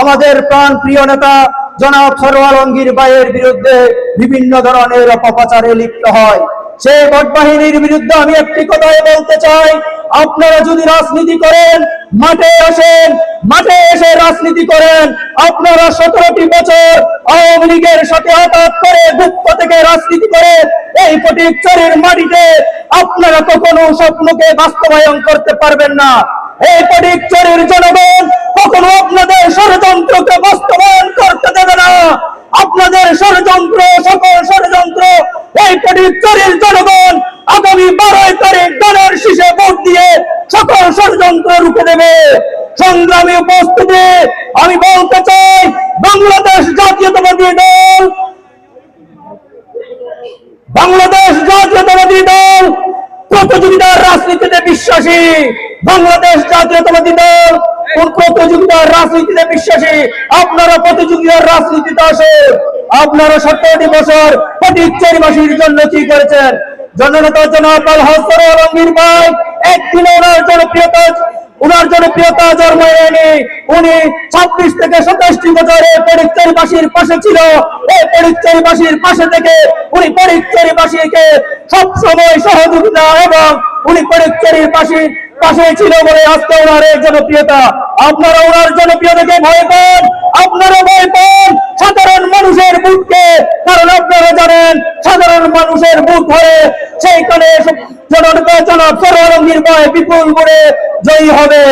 আমাদের প্রাণ প্রিয় নেতা জনাব সরোয়ার অঙ্গির বাইয়ের বিরুদ্ধে বিভিন্ন ধরনের অপপ্রচারে লিপ্ত হয়। সেই ভোট বাহিনীর বিরুদ্ধে আমি একটি কথাই বলতে চাই। আপনারা যদি রাজনীতি করেন, মাঠে আসেন, মাঠে এসে রাজনীতি করেন, আপনারা সতেরোটি বছর আওয়ামী লীগের সাথে হঠাৎ করে গুপ্ত থেকে রাজনীতি করে এই ফটিকচরের মাটিতে আপনারা কখনো স্বপ্নকে বাস্তবায়ন করতে পারবেন না। এই ফটিকচরের জনগণ কখনো আপনাদের ষড়যন্ত্রকে বাস্তবায়ন করতে দেবে না আপনাদের ষড়যন্ত্র সকল ষড়যন্ত্র আমি বলতে চাই, বাংলাদেশ জাতীয়তাবাদী দল, বাংলাদেশ জাতীয়তাবাদী দল, প্রতিযোগিতার রাজনীতিতে বিশ্বাসী, বাংলাদেশ জাতীয়তাবাদী দল, কোন প্রতিযোগিতার রাজনীতিতে বিশ্বাসী, আপনারা প্রতিযোগিতার রাজনীতিতে আসেন। আপনারা সত্তরটি বছর ফটিকচারিবাসীর জন্য কি করেছেন? জননেতা জনাব আল হাসান আলমগীর ভাই, একদিন ওনার জনপ্রিয়তা উনার জনপ্রিয়তা জন্মায়নি উনি ছাব্বিশ থেকে সাতাশটি বছরে পরিচয়বাসীর পাশে ছিল। এই পরিচয়বাসীর পাশে থেকে উনি পরিচয়বাসীকে সবসময় সহযোগিতা এবং উনি পরিচয়ের পাশে পাশে ছিল বলে আজকে ওনার জনপ্রিয়তা। আপনারা ওনার জনপ্রিয়তাকে ভয় পান আপনারা ভয় পান সাধারণ মানুষের বুথকে কারণ আপনারা জানেন সাধারণ মানুষের বুক হয়ে সেইখানে জননেতা জনাব সরোয়ার নির্ভয় বিপুল করে জয়ী হবে।